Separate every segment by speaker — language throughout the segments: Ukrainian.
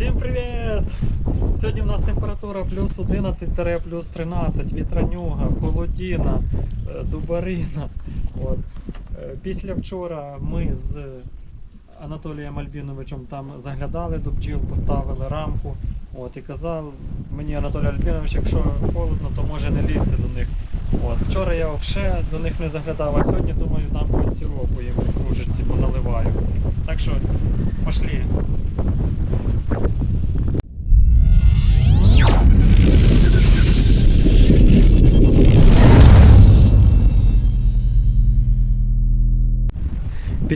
Speaker 1: Всім привіт! Сьогодні в нас температура плюс 11 плюс 13, вітранюга, холодіна, е, дубарина. От. Е, Після вчора ми з Анатолієм Альбіновичем там заглядали до бджіл, поставили рамку. От, і казав мені Анатолій Альбінович, якщо холодно, то може не лізти до них. От. Вчора я взагалі до них не заглядав, а сьогодні думаю, там по сиропу їм в кружечці поналиваю. Так що, пошли.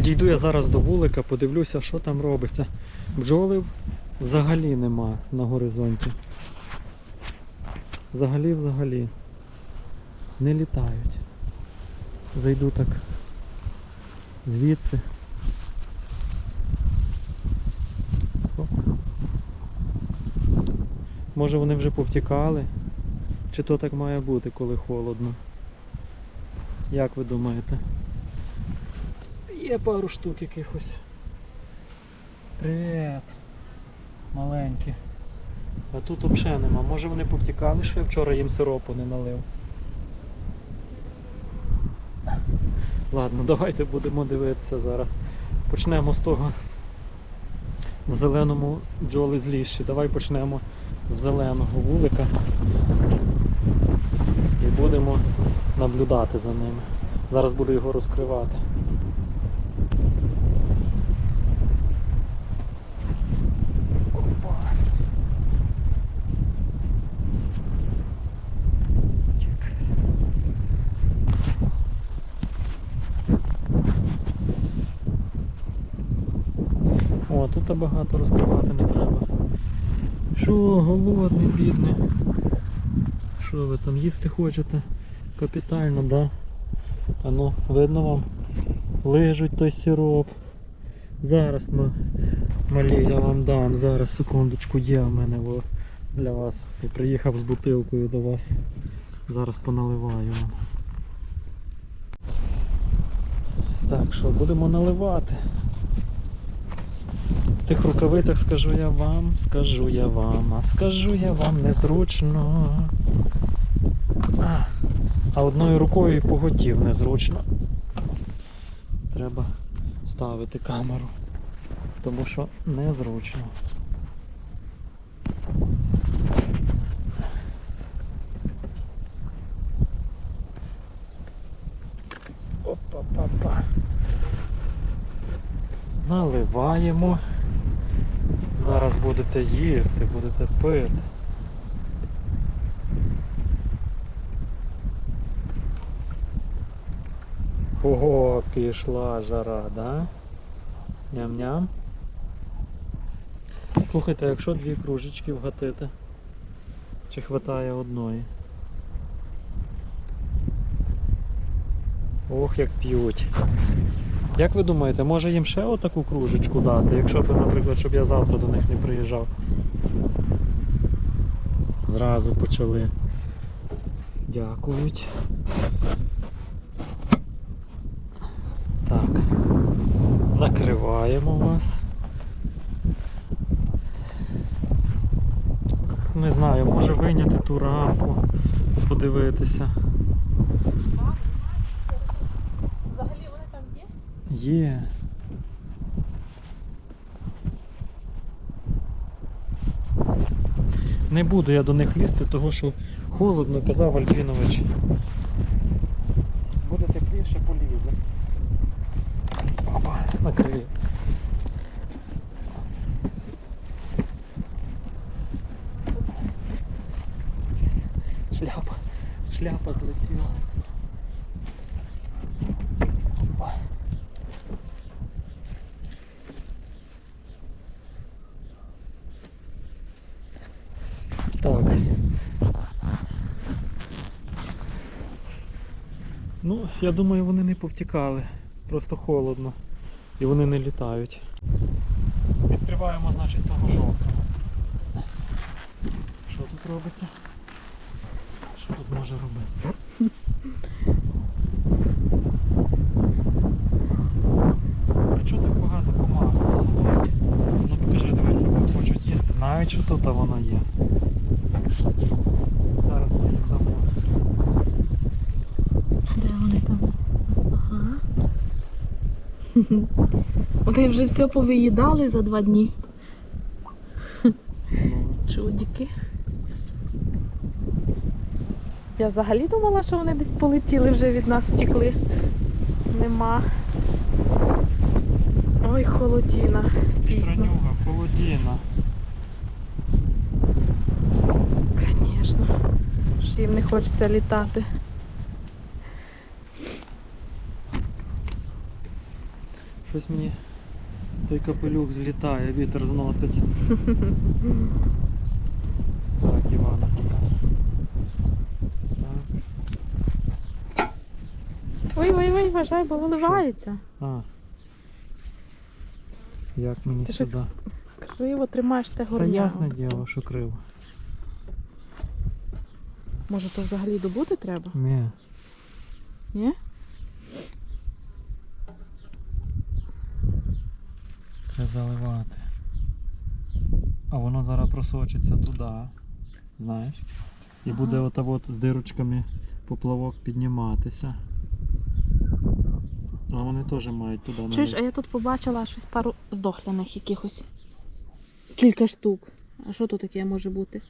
Speaker 1: Підійду я зараз до вулика, подивлюся, що там робиться. Бджоли взагалі нема на горизонті. Взагалі, взагалі. Не літають. Зайду так звідси. Може вони вже повтікали? Чи то так має бути, коли холодно? Як ви думаєте? Є пару штук якихось. Привіт. Маленькі. А тут взагалі нема. Може вони повтікали, що я вчора їм сиропу не налив. Ладно, давайте будемо дивитися зараз. Почнемо з того. В зеленому бджоли зліші. Давай почнемо з зеленого вулика. І будемо наблюдати за ними. Зараз буду його розкривати. Тут багато розкривати не треба. Що, голодний, бідний? Що ви там їсти хочете? Капітально, да? А ну, видно вам? Лежуть той сироп. Зараз ми малі я вам дам. Зараз секундочку є в мене во, для вас. Я приїхав з бутилкою до вас. Зараз поналиваю вам. Так що, будемо наливати. Тих рукавицях скажу я вам, скажу я вам, а скажу я вам незручно. А, одною рукою і поготів незручно. Треба ставити камеру, тому що незручно. Опа-па-па. Наливаємо. Зараз будете їсти, будете пити. Ого, пішла жара, да? Ням-ням. Слухайте, якщо дві кружечки вгатити, чи хватає одної? Ох, як п'ють. Як ви думаєте, може їм ще отаку кружечку дати, якщо б, наприклад, щоб я завтра до них не приїжджав? Зразу почали. Дякують. Так. Накриваємо вас. Не знаю, може вийняти ту рамку, подивитися.
Speaker 2: Взагалі вони там є?
Speaker 1: Є. Не буду я до них лізти, того що холодно, казав Альбінович. Так. Ну, я думаю, вони не повтікали. Просто холодно. І вони не літають. Відкриваємо, значить, того жовтого. Що тут робиться? Що тут може робити? А чого так багато комах? Ну покажи, дивися, хочуть їсти, думають, що тут воно є. Зараз ми їм.
Speaker 2: Де вони там? Ага. Вони вже все повиїдали за два дні.
Speaker 1: Ну,
Speaker 2: Чудики. Я взагалі думала, що вони десь полетіли, вже від нас втекли. Нема. Ой, холодіна.
Speaker 1: Тронюга, холодіна.
Speaker 2: Звісно. Ж їм не хочеться літати.
Speaker 1: Щось мені той капелюх злітає, вітер зносить. Так, Івана. Так.
Speaker 2: Ой, ой, ой, вважай, бо виливається.
Speaker 1: А. Як мені
Speaker 2: Ти щось
Speaker 1: сюди?
Speaker 2: Криво тримаєш те
Speaker 1: Та
Speaker 2: горня.
Speaker 1: ясне діло, що криво.
Speaker 2: Може, то взагалі добути треба?
Speaker 1: Ні.
Speaker 2: Ні?
Speaker 1: Треба заливати. А воно зараз просочиться туди. Знаєш? І
Speaker 2: Ага.
Speaker 1: буде ота от з дирочками поплавок підніматися. А вони теж мають туди
Speaker 2: Чуєш,
Speaker 1: налізти.
Speaker 2: а я тут побачила щось пару здохляних якихось. Кілька штук. А що тут таке може бути?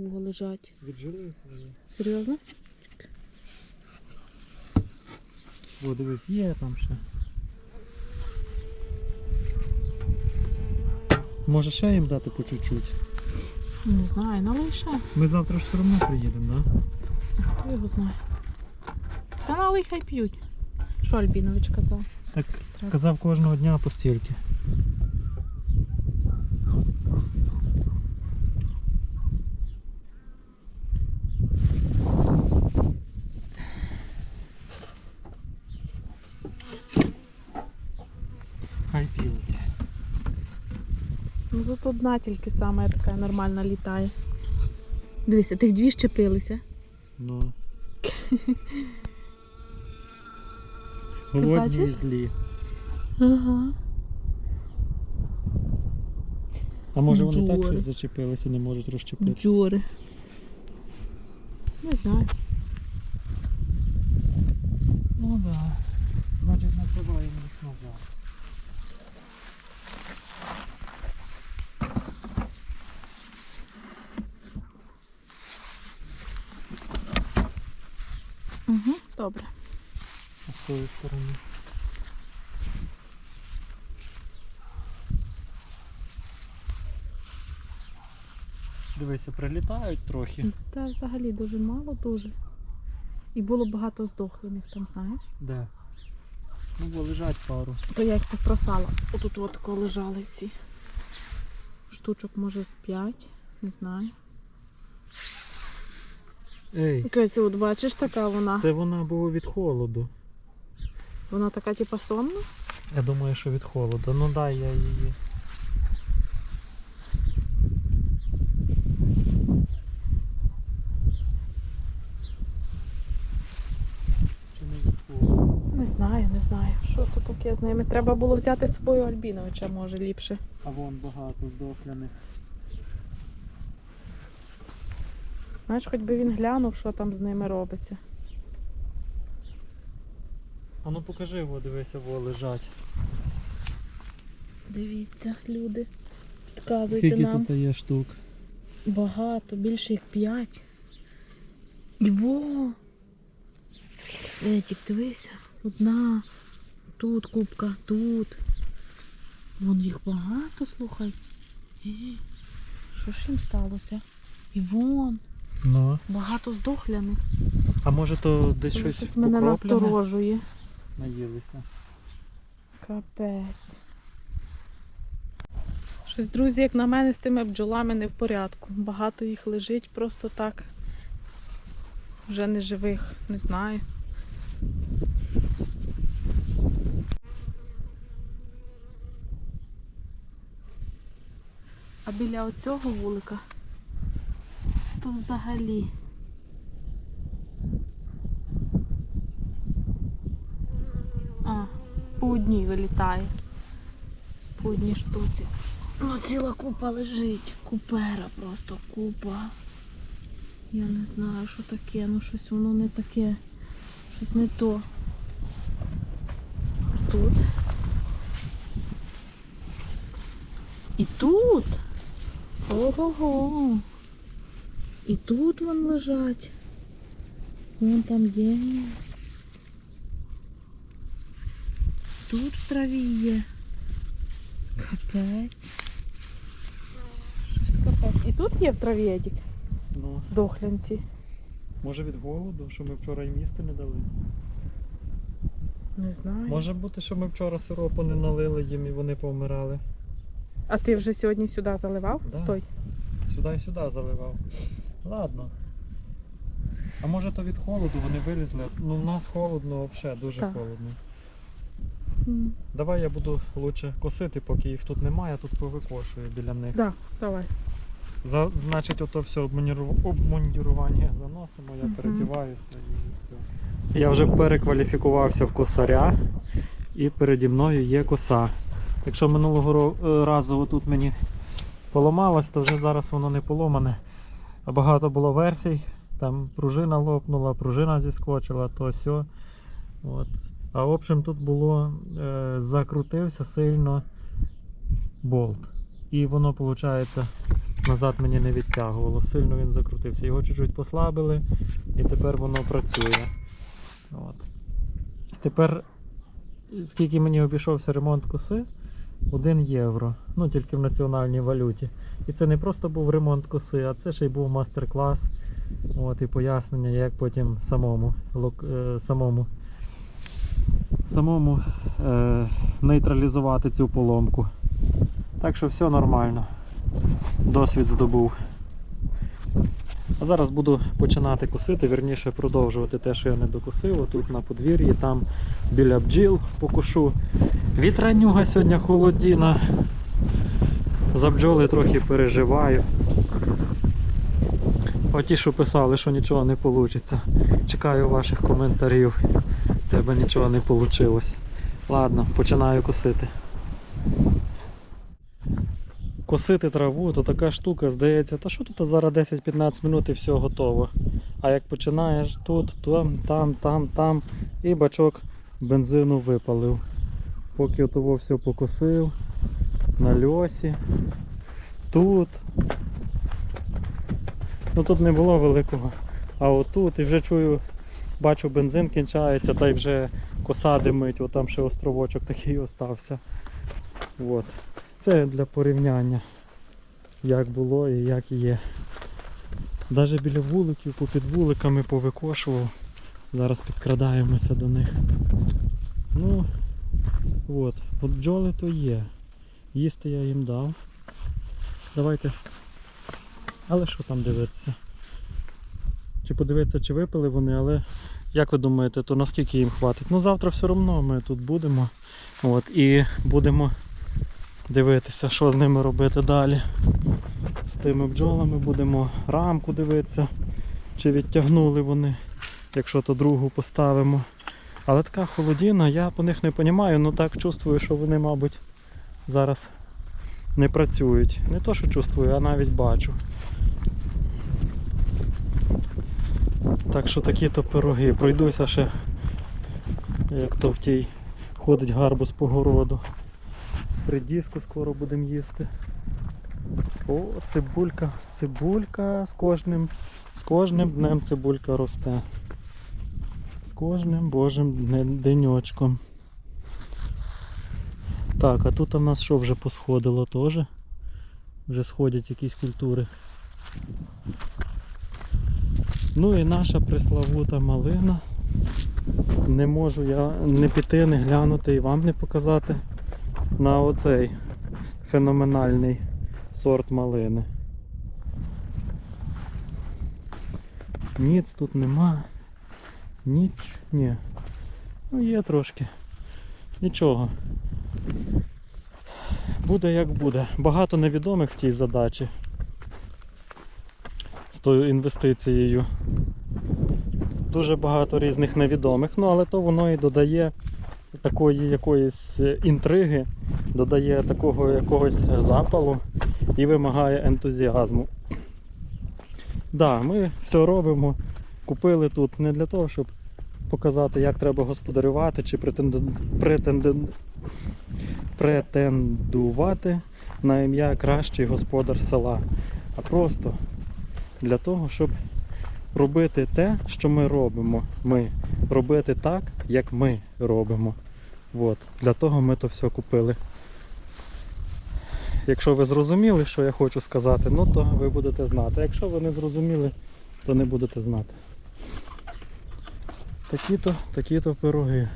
Speaker 2: Його лежать.
Speaker 1: Віджили свої.
Speaker 2: Серйозно?
Speaker 1: О, дивись, є там ще. Може ще їм дати по чуть-чуть.
Speaker 2: Не знаю, налий ще.
Speaker 1: Ми завтра ж все одно приїдемо, так? Да?
Speaker 2: Хто його знає? Та налий хай п'ють. Що Альбінович казав?
Speaker 1: Так казав кожного дня по стільки. Хай п'ють.
Speaker 2: Ну тут одна тільки сама така нормальна літає. Дивися, тих дві щепилися.
Speaker 1: Ну. Голодні і злі.
Speaker 2: Ага.
Speaker 1: А може вони так щось зачепилися, не можуть розчепитися?
Speaker 2: Бджори. Не знаю.
Speaker 1: Ну так. Да. Значить накриваємо їх назад.
Speaker 2: Добре.
Speaker 1: З тої сторони. Дивися, прилітають трохи.
Speaker 2: Та взагалі дуже мало, дуже. І було багато здохлених там, знаєш.
Speaker 1: Де? Ну, бо лежать пару.
Speaker 2: То я їх пострасала. Отут от лежали всі. Штучок, може, з п'ять, не знаю.
Speaker 1: Ей,
Speaker 2: Якась от бачиш, така вона.
Speaker 1: це вона була від холоду.
Speaker 2: Вона така, типа, сонна.
Speaker 1: Я думаю, що від холоду. Ну дай я її. Не
Speaker 2: знаю, не знаю. Що тут таке з ними? Треба було взяти з собою Альбіновича, може ліпше.
Speaker 1: А вон багато здохляних.
Speaker 2: Знаєш, хоч би він глянув, що там з ними робиться.
Speaker 1: А ну покажи, во, дивися, во лежать.
Speaker 2: Дивіться, люди. Підказуйте
Speaker 1: Скільки
Speaker 2: нам.
Speaker 1: тут є штук?
Speaker 2: Багато, більше як п'ять. І во! Етік, дивися. Одна. Тут кубка, тут. Вон їх багато, слухай. Е, Що ж їм сталося? І вон,
Speaker 1: Ну.
Speaker 2: багато здохляних.
Speaker 1: А може то десь щось
Speaker 2: щось мене
Speaker 1: покроплене?
Speaker 2: насторожує.
Speaker 1: Наїлися.
Speaker 2: Капець. Щось, друзі, як на мене, з тими бджолами не в порядку. Багато їх лежить просто так. Вже не живих, не знаю. А біля оцього вулика то взагалі. А, по одній вилітає. По одній штуці. Ну, ціла купа лежить. Купера просто купа. Я не знаю, що таке, ну щось воно не таке. Щось не то. Тут. І тут. Ого-го. І тут вон лежать. Вон там є. Тут в траві є. Капець. Щось капець. І тут є в траві Едік,
Speaker 1: Ну,
Speaker 2: дохлянці.
Speaker 1: може від голоду, що ми вчора їм їсти не дали.
Speaker 2: Не знаю.
Speaker 1: Може бути, що ми вчора сиропу не налили їм і вони повмирали.
Speaker 2: А ти вже сьогодні сюди заливав?
Speaker 1: Да.
Speaker 2: Той?
Speaker 1: Сюди і сюди заливав. Ладно. А може то від холоду вони вилізли? Ну, в нас холодно взагалі, дуже
Speaker 2: Так.
Speaker 1: холодно. Давай я буду лучше косити, поки їх тут немає, тут повикошую біля них.
Speaker 2: Да, давай.
Speaker 1: За, значить, ото все обмундірування заносимо, я
Speaker 2: Мгм.
Speaker 1: передіваюся і все. Я вже перекваліфікувався в косаря і переді мною є коса. Якщо минулого е, разу отут мені поламалось, то вже зараз воно не поломане. Багато було версій. Там пружина лопнула, пружина зіскочила, то сьо. От. А в общем тут було е, закрутився сильно болт. І воно, виходить, назад мені не відтягувало. Сильно він закрутився. Його чуть-чуть послабили і тепер воно працює. От. Тепер, скільки мені обійшовся ремонт коси? 1 євро. Ну тільки в національній валюті. І це не просто був ремонт коси, а це ще й був мастер-клас. От, і пояснення, як потім самому, е, самому, самому е, нейтралізувати цю поломку. Так що все нормально. Досвід здобув. А зараз буду починати косити, вірніше продовжувати те, що я не докосив. Тут на подвір'ї, там біля бджіл покушу. Вітранюга сьогодні холодіна. За бджоли трохи переживаю. Оті, що писали, що нічого не вийде. Чекаю ваших коментарів. Тебе нічого не вийшло. Ладно, починаю косити. Косити траву, то така штука, здається, та що тут зараз 10-15 минут і все готово. А як починаєш тут, там, там, там, там, і бачок бензину випалив. Поки того все покосив, на льосі, тут. Ну тут не було великого. А отут і вже чую, бачу, бензин кінчається, та й вже коса димить, от там ще островочок такий остався. От. Це для порівняння, як було і як є. Навіть біля вуликів, попід вуликами повикошував. Зараз підкрадаємося до них. Ну, от, от бджоли то є. Їсти я їм дав. Давайте. Але що там дивитися? Чи подивитися, чи випили вони, але як ви думаєте, то наскільки їм хватить? Ну завтра все одно ми тут будемо. От, і будемо дивитися, що з ними робити далі. З тими бджолами будемо рамку дивитися, чи відтягнули вони, якщо то другу поставимо. Але така холодіна, я по них не розумію, ну так чувствую, що вони, мабуть, зараз не працюють. Не то, що чувствую, а навіть бачу. Так що такі то пироги. Пройдуся ще, як то в тій ходить гарбуз по городу. Придіску скоро будемо їсти. О, цибулька, цибулька з кожним, з кожним днем цибулька росте. З кожним божим денечком. Так, а тут у нас що вже посходило теж? Вже сходять якісь культури. Ну і наша преславута малина. Не можу я не піти, не глянути і вам не показати на оцей феноменальний сорт малини. Ніц тут нема. Ніч. Ні. Ну є трошки. Нічого. Буде як буде. Багато невідомих в тій задачі. З тою інвестицією. Дуже багато різних невідомих, ну але то воно і додає такої якоїсь інтриги додає такого якогось запалу і вимагає ентузіазму. Да, ми все робимо. Купили тут не для того, щоб показати, як треба господарювати чи претенден... претенден... претендувати на ім'я кращий господар села, а просто для того, щоб робити те, що ми робимо. Ми робити так, як ми робимо. От. Для того ми то все купили. Якщо ви зрозуміли, що я хочу сказати, ну то ви будете знати. Якщо ви не зрозуміли, то не будете знати. Такі-то, такі-то пироги.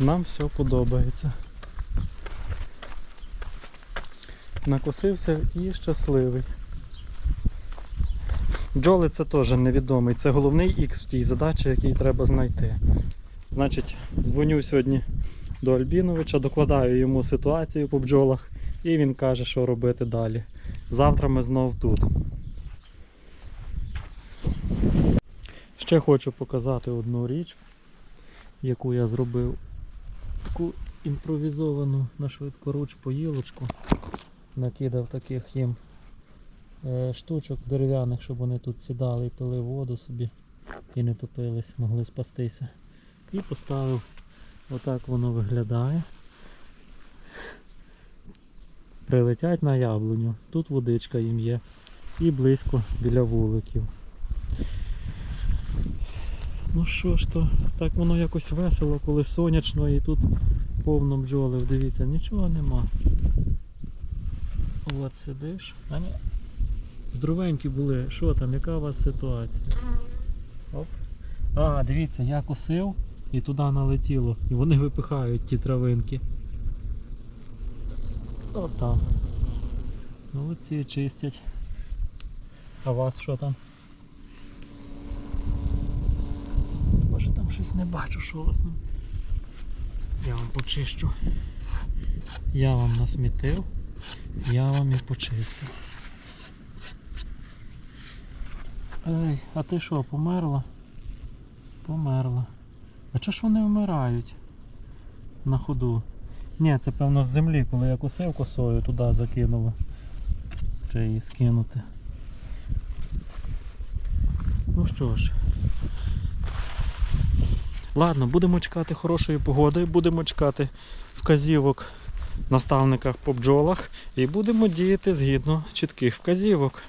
Speaker 1: Нам все подобається. Накосився і щасливий. Бджоли це теж невідомий. Це головний ікс в тій задачі, який треба знайти. Значить, дзвоню сьогодні до Альбіновича, докладаю йому ситуацію по бджолах, і він каже, що робити далі. Завтра ми знов тут. Ще хочу показати одну річ, яку я зробив. Таку імпровізовану на швидкоруч поїлочку. Накидав таких їм штучок дерев'яних, щоб вони тут сідали і пили воду собі і не топились, могли спастися. І поставив, отак воно виглядає. Прилетять на яблуню. Тут водичка їм є. І близько біля вуликів. Ну що ж то, так воно якось весело, коли сонячно і тут повно бджолів. Дивіться, нічого нема. От сидиш. А ні. Здоровенькі були. Що там, яка у вас ситуація? Оп. А, дивіться, я косив і туди налетіло. І вони випихають ті травинки. О, там. Молодці чистять. А вас що там? Може там щось не бачу, що у вас там. Я вам почищу. Я вам насмітив, я вам і почистив. Ей, а ти що, померла? Померла. А чого ж вони вмирають на ходу? Ні, це певно з землі, коли я косив косою, туди закинуло. Треба її скинути. Ну що ж. Ладно, будемо чекати хорошої погоди, будемо чекати вказівок наставниках по бджолах і будемо діяти згідно чітких вказівок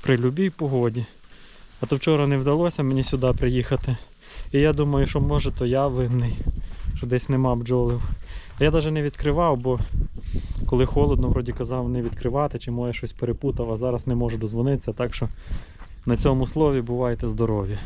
Speaker 1: при будь-якій погоді. А то вчора не вдалося мені сюди приїхати. І я думаю, що може то я винний, що десь нема бджолів. Я навіть не відкривав, бо коли холодно, вроді казав не відкривати, чи може щось перепутав, а зараз не можу дозвонитися. Так що на цьому слові бувайте здорові.